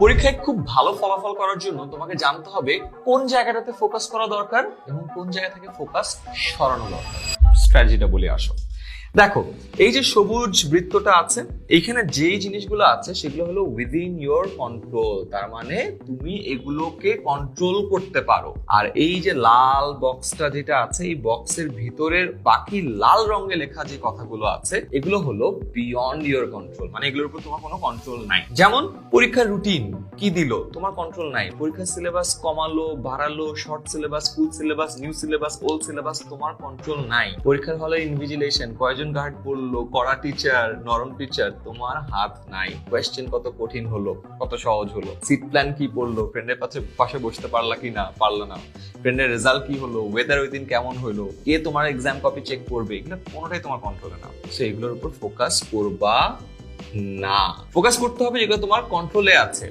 পরীক্ষায় খুব ভালো ফলাফল করার জন্য তোমাকে জানতে হবে কোন জায়গাটাতে ফোকাস করা দরকার এবং কোন জায়গা থেকে ফোকাস সরানো দরকার। স্ট্র্যাটেজিটা বলে আসো। দেখো, এই যে সবুজ বৃত্তটা আছে এইখানে যেই জিনিসগুলো আছে, সেগুলো হলো উইদিন ইয়োর কন্ট্রোল তার মানে তুমি এগুলোকে কন্ট্রোল করতে পারো। আর এই যে লাল বক্সটা যেটা আছে, এই বক্সের ভিতরের বাকি লাল রঙে লেখা যে কথাগুলো আছে, এগুলো হলো বিয়ন্ড ইয়োর কন্ট্রোল মানে এগুলোর উপর তোমার কোনো কন্ট্রোল নাই। যেমন, পরীক্ষার রুটিন কি দিল? তোমার কন্ট্রোল নাই। পরীক্ষার সিলেবাস কমালো, বাড়ালো short syllabus school syllabus new syllabus old syllabus তোমার কন্ট্রোল নাই। পরীক্ষার হলে ইনভিজিলেশন কয়জন গার্ড পড়ল কড়া টিচার নরম টিচার তোমার হাত নাই। কোয়েশ্চেন কত কঠিন হলো, কত সহজ হলো। সিট প্ল্যান কি পড়ল ফ্রেন্ডের পাশে পাশে বসতে পারলা কি না, পারল না। ফ্রেন্ডের রেজাল্ট কি হলো ওয়েদার ওই দিন কেমন হলো, কে তোমার এক্সাম কপি চেক করবে, এগুলো কোনোটাই তোমার কন্ট্রোলে না। সো এগুলোর উপর ফোকাস করবা না। ফোকাস করতে হবে যেগুলো তোমার কন্ট্রোলে আছে।